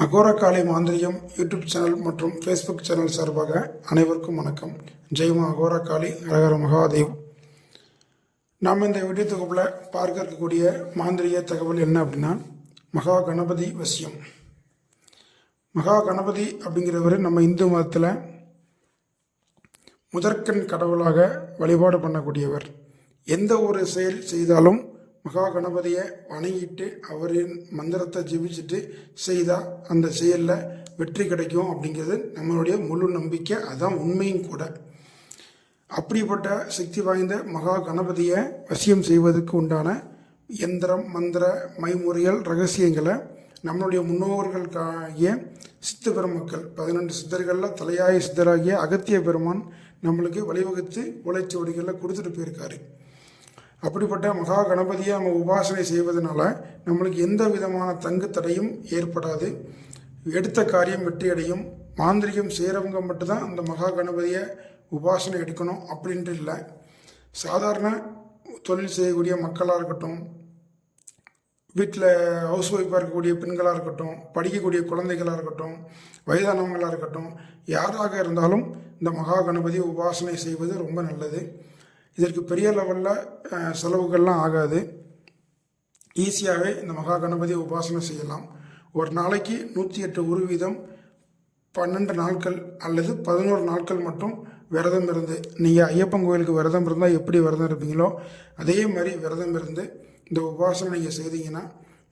அகோரகாலை மாந்திரியம் YouTube channel மற்றும் Facebook channel சார்பாக அனைவருக்கும் வணக்கம். ஜெயமா அகோரகாளி ஹரஹர மகாதேவ். நாம் இந்த வீடியோ தொகுப்பில் பார்க்க இருக்கக்கூடிய மாந்திரிய தகவல் என்ன அப்படின்னா மகா கணபதி வசியம். மகா கணபதி அப்படிங்கிறவர் நம்ம இந்து மதத்தில் முதற்கண் கடவுளாக வழிபாடு பண்ணக்கூடியவர். எந்த ஒரு செயல் செய்தாலும் மகா கணபதியை வணங்கிட்டு அவரின் மந்திரத்தை ஜெபிச்சுட்டு செய்தால் அந்த செயலில் வெற்றி கிடைக்கும் அப்படிங்கிறது நம்மளுடைய முழு நம்பிக்கை. அதான் உண்மையும் கூட. அப்படிப்பட்ட சக்தி வாய்ந்த மகா கணபதியை வசியம் செய்வதற்கு உண்டான எந்திரம் மந்திர மைமுறைகள் ரகசியங்களை நம்மளுடைய முன்னோர்களுக்காகிய சித்த பெருமக்கள் பதினெண்டு சித்தர்களில் தலையாய சித்தராகிய அகத்திய பெருமான் நம்மளுக்கு வழிவகுத்து உழைச்சுவடிகளில் கொடுத்துட்டு போயிருக்காரு. அப்படிப்பட்ட மகா கணபதியை நம்ம உபாசனை செய்வதனால நம்மளுக்கு எந்த விதமான தங்கு தடையும் ஏற்படாது. எடுத்த காரியம் வெற்றியடையும் மாந்திரிகம் செய்கிறவங்க மட்டும்தான் அந்த மகா கணபதியை உபாசனை எடுக்கணும் அப்படின்ட்டு இல்லை. சாதாரண தொழில் செய்யக்கூடிய மக்களாக இருக்கட்டும் வீட்டில் ஹவுஸ் ஒய்ஃபாக இருக்கக்கூடிய பெண்களாக இருக்கட்டும் படிக்கக்கூடிய குழந்தைகளாக இருக்கட்டும் வயதானவங்களாக இருக்கட்டும் யாராக இருந்தாலும் இந்த மகா கணபதி உபாசனை செய்வது ரொம்ப நல்லது. இதற்கு பெரிய லெவலில் செலவுகள்லாம் ஆகாது. ஈஸியாகவே இந்த மகா கணபதியை உபாசனை செய்யலாம். ஒரு நாளைக்கு நூற்றி எட்டு ஒரு வீதம் பன்னெண்டு நாட்கள் அல்லது பதினோரு நாட்கள் மட்டும் விரதம் இருந்து நீங்கள் ஐயப்பன் கோயிலுக்கு விரதம் இருந்தால் எப்படி விரதம் இருப்பீங்களோ அதே மாதிரி விரதம் இருந்து இந்த உபாசனை நீங்கள் செய்தீங்கன்னா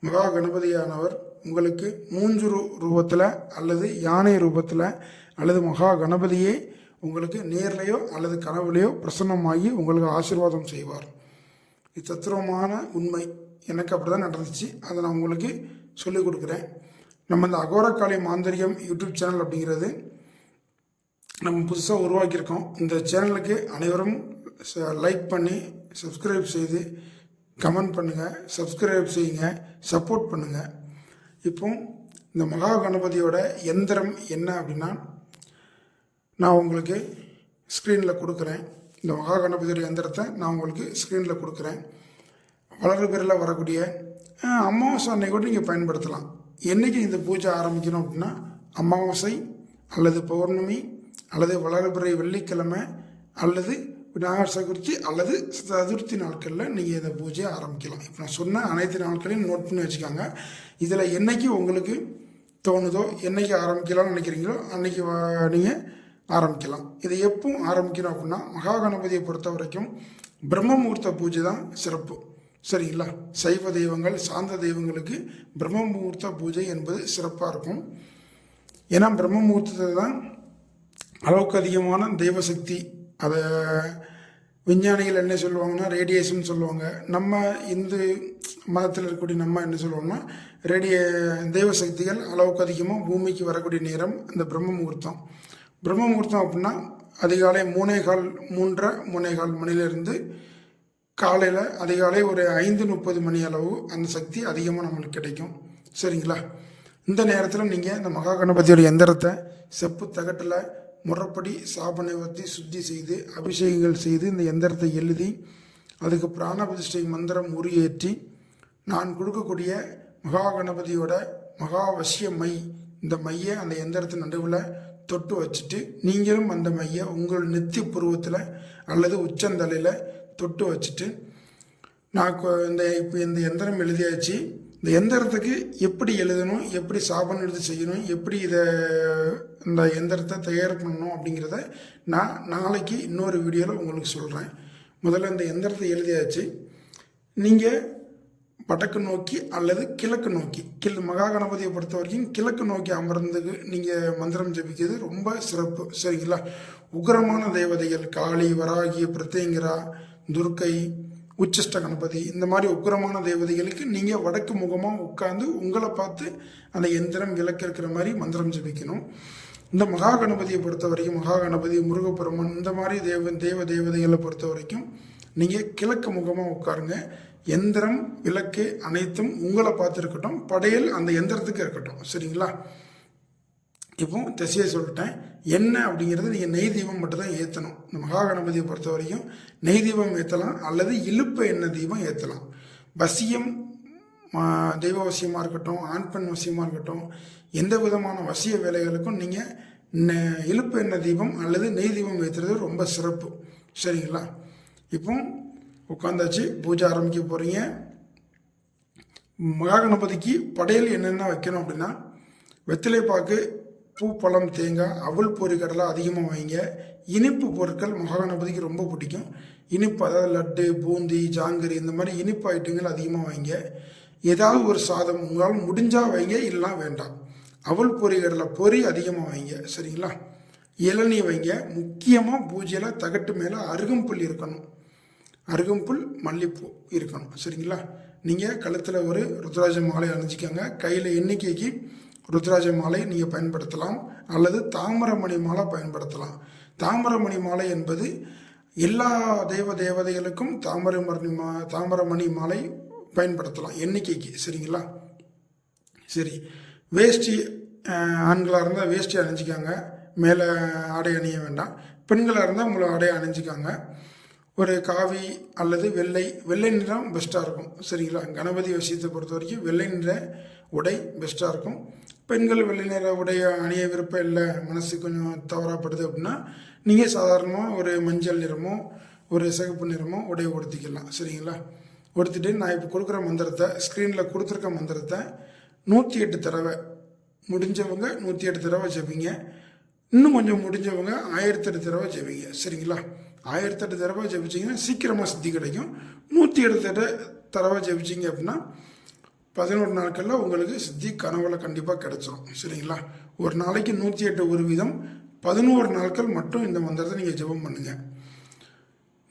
மகா கணபதியானவர் உங்களுக்கு மூஞ்சு ரூ ரூபத்தில் அல்லது யானை ரூபத்தில் அல்லது மகா கணபதியே உங்களுக்கு நேர்லையோ அல்லது கனவுலையோ பிரசன்னமாகி உங்களுக்கு ஆசீர்வாதம் செய்வார். இது தத்துவமான உண்மை எனக்கு அப்படி தான் நடந்துச்சு. அதை நான் உங்களுக்கு சொல்லிக் கொடுக்குறேன். நம்ம இந்த அகோரக்காளி மாந்திரியம் யூடியூப் சேனல் அப்படிங்கிறது நம்ம புதுசாக உருவாக்கியிருக்கோம். இந்த சேனலுக்கு அனைவரும் லைக் பண்ணி சப்ஸ்கிரைப் செய்து கமெண்ட் பண்ணுங்கள் சப்ஸ்கிரைப் செய்யுங்க சப்போர்ட் பண்ணுங்கள் இப்போ இந்த மகா கணபதியோட எந்திரம் என்ன அப்படின்னா நான் உங்களுக்கு ஸ்க்ரீனில் கொடுக்குறேன். இந்த மகா கணபதியோட எந்திரத்தை நான் உங்களுக்கு ஸ்க்ரீனில் கொடுக்குறேன். வளர்ற பேரில் வரக்கூடிய அமாவாசை அன்னைக்கு கூட நீங்கள் பயன்படுத்தலாம். என்றைக்கு இந்த பூஜை ஆரம்பிக்கணும் அப்படின்னா அமாவாசை அல்லது பௌர்ணமி அல்லது வளர்பிறை வெள்ளிக்கிழமை அல்லது விநாயகர் சதுர்த்தி அல்லது சதுர்த்தி நாட்களில் நீங்கள் இந்த பூஜையை ஆரம்பிக்கலாம். இப்போ நான் சொன்ன அனைத்து நாட்களையும் நோட் பண்ணி வச்சுக்கோங்க. இதில் என்னைக்கு உங்களுக்கு தோணுதோ என்னைக்கு ஆரம்பிக்கலாம்னு நினைக்கிறீங்களோ அன்றைக்கி நீங்கள் ஆரம்பிக்கலாம். இதை எப்போ ஆரம்பிக்கணும் அப்படின்னா மகா கணபதியை பொறுத்த வரைக்கும் பிரம்மமூர்த்த பூஜை தான் சிறப்பு. சரிங்களா? சைவ தெய்வங்கள் சாந்த தெய்வங்களுக்கு பிரம்ம முகூர்த்த பூஜை என்பது சிறப்பாக இருக்கும். ஏன்னா பிரம்மமூர்த்தத்தை தான் அளவுக்கு அதிகமான தெய்வசக்தி அதை விஞ்ஞானிகள் என்ன சொல்லுவாங்கன்னா ரேடியேஷன் சொல்லுவாங்க. நம்ம இந்து மதத்தில் இருக்கக்கூடிய நம்ம என்ன சொல்லுவோம்னா ரேடிய தெய்வ சக்திகள் அளவுக்கு அதிகமாக பூமிக்கு வரக்கூடிய நேரம் இந்த பிரம்ம முகூர்த்தம் பிரம்ம முகூர்த்தம் அப்படின்னா அதிகாலை மூணே கால் மூன்றரை மூணே கால் மணிலேருந்து காலையில் அதிகாலை ஒரு ஐந்து முப்பது மணி அளவு அந்த சக்தி அதிகமாக நம்மளுக்கு கிடைக்கும். சரிங்களா? இந்த நேரத்தில் நீங்கள் இந்த மகா கணபதியோட எந்திரத்தை செப்பு தகட்டில் முறைப்படி சாபனை ஊற்றி சுத்தி செய்து அபிஷேகங்கள் செய்து இந்த எந்திரத்தை எழுதி அதுக்கு பிராணபதிஷ்டை மந்திரம் உரியேற்றி நான் கொடுக்கக்கூடிய மகா கணபதியோட மகாவசிய மை இந்த மையை அந்த எந்திரத்தின் நடுவில் தொட்டு வச்சுட்டு நீங்களும் அந்த மையை உங்கள் நெத்தி புருவத்தில் அல்லது உச்சந்தலையில் தொட்டு வச்சுட்டு நான் இந்த இப்போ இந்த எந்திரம் எழுதியாச்சு. இந்த எந்திரத்துக்கு எப்படி எழுதணும் எப்படி சாபன் எழுதி செய்யணும் எப்படி இதை இந்த எந்திரத்தை தயார் பண்ணணும் அப்படிங்கிறத நான் நாளைக்கு இன்னொரு வீடியோவில் உங்களுக்கு சொல்கிறேன் முதல்ல இந்த எந்திரத்தை எழுதியாச்சு. நீங்கள் வடக்கு நோக்கி அல்லது கிழக்கு நோக்கி. கில் மகா கணபதியை பொறுத்த வரைக்கும் கிழக்கு நோக்கி அமர்ந்து நீங்கள் மந்திரம் ஜபிக்கிறது ரொம்ப சிறப்பு. சரிங்களா? உக்ரமான தேவதைகள் காளி வராகி பிரத்யங்கிரா துர்க்கை உச்சிஷ்ட கணபதி இந்த மாதிரி உக்கிரமான தேவதைகளுக்கு நீங்கள் வடக்கு முகமாக உட்காந்து உங்களை பார்த்து அந்த எந்திரம் விளக்கு இருக்கிற மாதிரி மந்திரம் ஜபிக்கணும். இந்த மகா கணபதியை பொறுத்த வரைக்கும் மகா கணபதி முருகப்பெருமன் இந்த மாதிரி தேவ தேவ தேவதைகளை பொறுத்த வரைக்கும் நீங்கள் கிழக்கு முகமாக உட்காருங்க. எந்திரம் விளக்கு அனைத்தும் உங்களை பார்த்து இருக்கட்டும் படையல் அந்த எந்திரத்துக்கு இருக்கட்டும். சரிங்களா? இப்போ திசையை சொல்லிட்டேன். என்ன அப்படிங்கிறது நீங்கள் நெய் தீபம் மட்டும்தான் ஏற்றணும் இந்த மகாகணபதியை பொறுத்த வரைக்கும் நெய் தீபம் ஏற்றலாம் அல்லது இழுப்ப எண்ணெய் தீபம் ஏற்றலாம் வசியம் தெய்வ வசியமாக இருக்கட்டும் ஆண் பெண் வசியமாக இருக்கட்டும் எந்த விதமான வசிய வேலைகளுக்கும் நீங்கள் இழுப்பு எண்ணெய் தீபம் அல்லது நெய் தீபம் ஏற்றுறது ரொம்ப சிறப்பு. சரிங்களா? இப்போ உட்காந்தாச்சு பூஜை ஆரம்பிக்க போகிறீங்க மகா கணபதிக்கு படையல் என்னென்ன வைக்கணும் அப்படின்னா வெத்திலை பாக்கு பூ பழம் தேங்காய் அவல் பொறி கடலை அதிகமாக வைங்க. இனிப்பு பொருட்கள் மகாகணபதிக்கு ரொம்ப பிடிக்கும். இனிப்பு அதாவது லட்டு பூந்தி ஜாங்கிரி இந்த மாதிரி இனிப்பு ஐட்டங்கள் அதிகமாக வைங்க. ஏதாவது ஒரு சாதம் உங்களால் முடிஞ்சால் வைங்க இல்லைனா வேண்டாம். அவல் பொறி கடலை பொரி அதிகமாக வைங்க சரிங்களா? இளநீ வைங்க. முக்கியமாக பூஜையில் தகட்டு மேலே அருகம்புல் இருக்கணும். அருகம்புல் மல்லிப்பூ இருக்கணும். சரிங்களா? நீங்கள் கழுத்தில் ஒரு ருத்ராஜ மாலை அணிஞ்சிக்கோங்க. கையில் எண்ணிக்கைக்கு ருத்ராஜ மாலை நீங்கள் பயன்படுத்தலாம். அல்லது தாமரமணி மாலை பயன்படுத்தலாம். தாமரமணி மாலை என்பது எல்லா தெய்வ தேவதைகளுக்கும் தாமரமணி மா தாமரமணி மாலை பயன்படுத்தலாம். எண்ணிக்கைக்கு. சரிங்களா? சரி. வேஷ்டி ஆண்களாக இருந்தால் வேஷ்டி அணிஞ்சிக்காங்க. மேலே ஆடை அணிய வேண்டாம். பெண்களாக இருந்தால் உங்களை ஆடை அணிஞ்சிக்காங்க. ஒரு காவி அல்லது வெள்ளை வெள்ளை நிறம் பெஸ்ட்டாக இருக்கும். சரிங்களா? கணபதி விஷயத்தை பொறுத்த வரைக்கும் வெள்ளை நிற உடை பெஸ்ட்டாக இருக்கும். பெண்கள் வெள்ளை நிற உடைய அணிய விருப்பம் இல்லை மனசு கொஞ்சம் தவறாப்படுது அப்படின்னா நீங்கள் சாதாரணமாக ஒரு மஞ்சள் நிறமோ ஒரு சிகப்பு நிறமோ உடையை உடுத்திக்கலாம். சரிங்களா? உடுத்திட்டு நான் இப்போ கொடுக்குற மந்திரத்தை ஸ்க்ரீனில் கொடுத்துருக்க மந்திரத்தை நூற்றி எட்டு தடவை முடிஞ்சவங்க நூற்றி எட்டு தடவை ஜெபிங்க. இன்னும் கொஞ்சம் முடிஞ்சவங்க ஆயிரத்தெட்டு தடவை ஜெபிங்க. சரிங்களா? ஆயிரத்தெட்டு தடவை ஜெபிச்சிங்கன்னா சீக்கிரமாக சித்தி கிடைக்கும். நூற்றி எட்டு தடவை தடவை ஜெபிச்சிங்க அப்படின்னா பதினோரு நாட்களில் உங்களுக்கு சித்தி கனவுல கண்டிப்பாக கிடைச்சிரும். சரிங்களா? ஒரு நாளைக்கு நூற்றி எட்டு ஒரு வீதம் பதினோரு நாட்கள் மட்டும் இந்த மந்திரத்தை நீங்கள் ஜெபம் பண்ணுங்கள்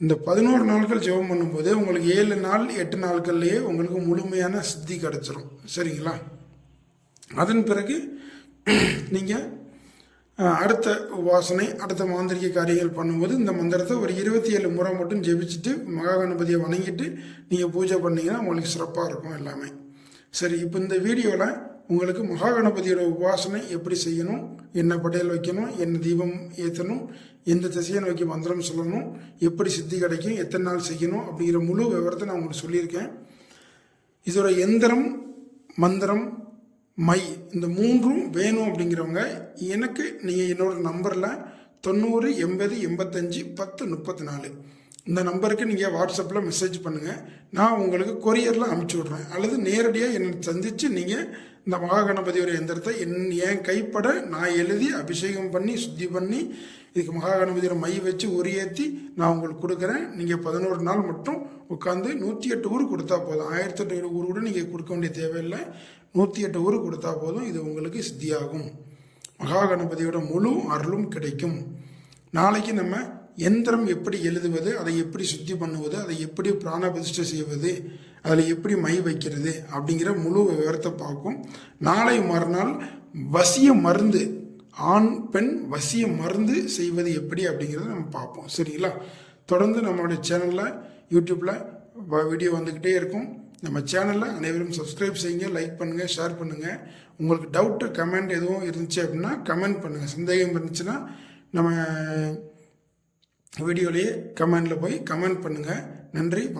இந்த பதினோரு நாட்கள் ஜெபம் பண்ணும்போது உங்களுக்கு ஏழு நாள் எட்டு நாட்கள்லேயே உங்களுக்கு முழுமையான சித்தி கிடச்சிரும். சரிங்களா? அதன் பிறகு நீங்கள் அடுத்த உபாசனை அடுத்த மாந்திரிக காரியங்கள் பண்ணும்போது இந்த மந்திரத்தை ஒரு இருபத்தி ஏழு முறை மட்டும் ஜெபிச்சுட்டு மகா கணபதியை வணங்கிட்டு நீங்கள் பூஜை பண்ணிங்கன்னா உங்களுக்கு சிறப்பாக இருக்கும் எல்லாமே. சரி இப்போ இந்த வீடியோவில் உங்களுக்கு மகா கணபதியோட உபாசனை எப்படி செய்யணும் என்ன படையல் வைக்கணும் என்ன தீபம் ஏற்றணும் எந்த திசையை நோக்கி மந்திரம் சொல்லணும் எப்படி சித்தி கிடைக்கும் எத்தனை நாள் செய்யணும் அப்படிங்கிற முழு விவரத்தை நான் உங்களுக்கு சொல்லியிருக்கேன். இதோட எந்திரம் மந்திரம் மை இந்த மூன்றும் வேணும் அப்படிங்கிறவங்க எனக்கு நீங்கள் என்னோடய நம்பரில் தொண்ணூறு எண்பது எண்பத்தஞ்சு பத்து முப்பத்தி நாலு இந்த நம்பருக்கு நீங்கள் வாட்ஸ்அப்பில் மெசேஜ் பண்ணுங்கள் நான் உங்களுக்கு கொரியரில் அனுப்பிச்சி விட்றேன். அல்லது நேரடியாக என்னை சந்தித்து நீங்கள் இந்த மகாகணபதியோட எந்திரத்தை என் என் கைப்பட நான் எழுதி அபிஷேகம் பண்ணி சுத்தி பண்ணி இதுக்கு மகாகணபதியோட மை வச்சு உரியேற்றி நான் உங்களுக்கு கொடுக்குறேன். நீங்கள் பதினோரு நாள் மட்டும் உட்காந்து நூற்றி எட்டு ஊர் கொடுத்தா போதும். ஆயிரத்தி எட்டு ஊர் கூட நீங்கள் கொடுக்க வேண்டிய தேவையில்லை. நூற்றி எட்டு ஊர் கொடுத்தா போதும் இது உங்களுக்கு சித்தியாகும். மகா கணபதியோட முழு அருளும் கிடைக்கும். நாளைக்கு நம்ம எந்திரம் எப்படி எழுதுவது அதை எப்படி சுத்தி பண்ணுவது அதை எப்படி பிராண பிரதிஷ்டை செய்வது அதில் எப்படி மை வைக்கிறது அப்படிங்கிற முழு விவரத்தை பார்க்கும் நாளை மறுநாள் வசிய மருந்து ஆண் பெண் வசிய மருந்து செய்வது எப்படி அப்படிங்கிறத நம்ம பார்ப்போம். சரிங்களா? தொடர்ந்து நம்மளுடைய சேனலில் யூடியூப்பில் வீடியோ வந்துக்கிட்டே இருக்கும். நம்ம சேனலில் அனைவரும் சப்ஸ்கிரைப் செய்யுங்க லைக் பண்ணுங்கள் ஷேர் பண்ணுங்கள் உங்களுக்கு டவுட்டு கமெண்ட் எதுவும் இருந்துச்சு அப்படின்னா கமெண்ட் பண்ணுங்கள் சந்தேகம் இருந்துச்சுன்னா நம்ம வீடியோலேயே கமெண்டில் போய் கமெண்ட் பண்ணுங்கள் நன்றி வணக்கம்.